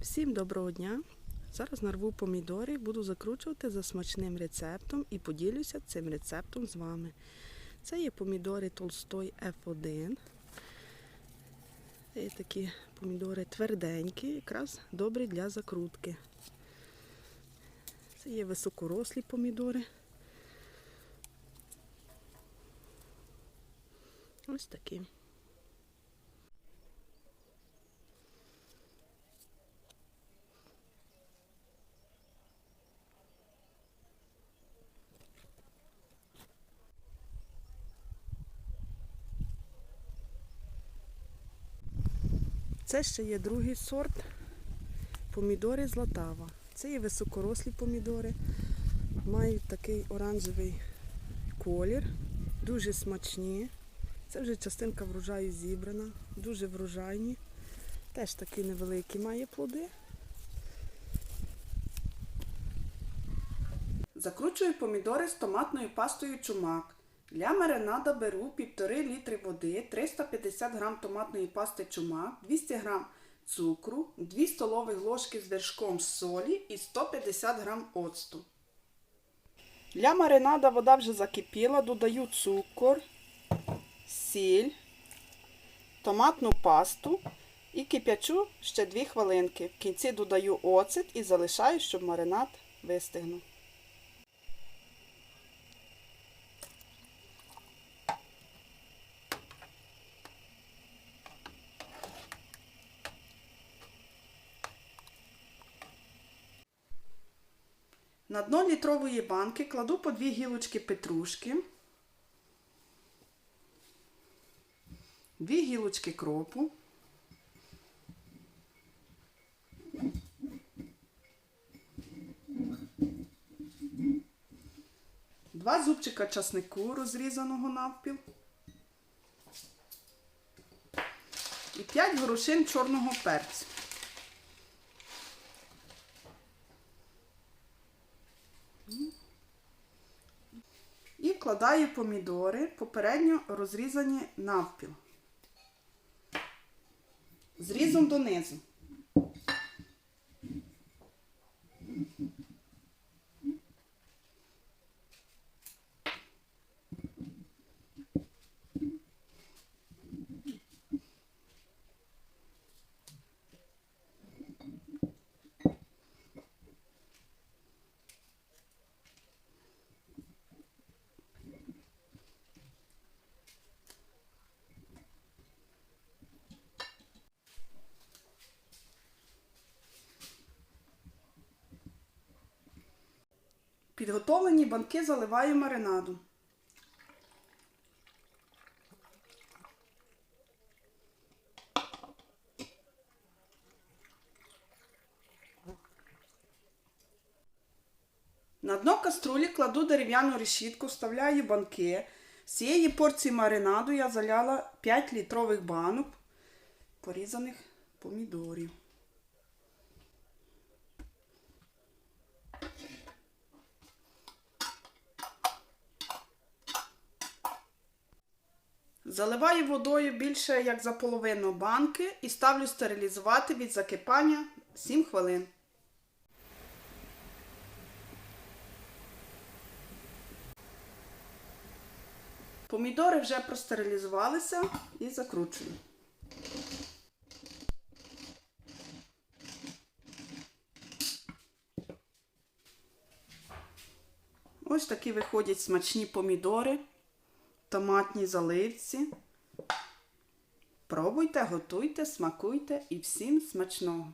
Всім доброго дня! Зараз нарву помідори, буду закручувати за смачним рецептом і поділюся цим рецептом з вами. Це є помідори Толстой F1. Це є такі помідори тверденькі, якраз добрі для закрутки. Це є високорослі помідори. Ось такі. Це ще є другий сорт помідори златава. Це є високорослі помідори, мають такий оранжевий колір, дуже смачні. Це вже частинка врожаю зібрана, дуже врожайні. Теж такі невеликі має плоди. Закручую помідори з томатною пастою чумак. Для маринада беру 1,5 літри води, 350 г томатної пасти чумак, 200 г цукру, 2 столових ложки з вершком солі і 150 г оцту. Для маринада вода вже закипіла, додаю цукор, сіль, томатну пасту і кип'ячу ще 2 хвилинки. В кінці додаю оцет і залишаю, щоб маринад вистигнув. На дно літрової банки кладу по дві гілочки петрушки, дві гілочки кропу, два зубчика часнику розрізаного навпіл. І 5 горошин чорного перцю. І вкладаю помідори, попередньо розрізані навпіл. Зрізом донизу. Підготовлені банки заливаю маринадом. На дно каструлі кладу дерев'яну решітку, вставляю банки. З цієї порції маринаду я заляла 5 літрових банок порізаних помідорів. Заливаю водою більше як за половину банки і ставлю стерилізувати від закипання 7 хвилин. Помідори вже простерилізувалися і закручую. Ось такі виходять смачні помідори томатній заливці. Пробуйте, готуйте, смакуйте і всім смачного!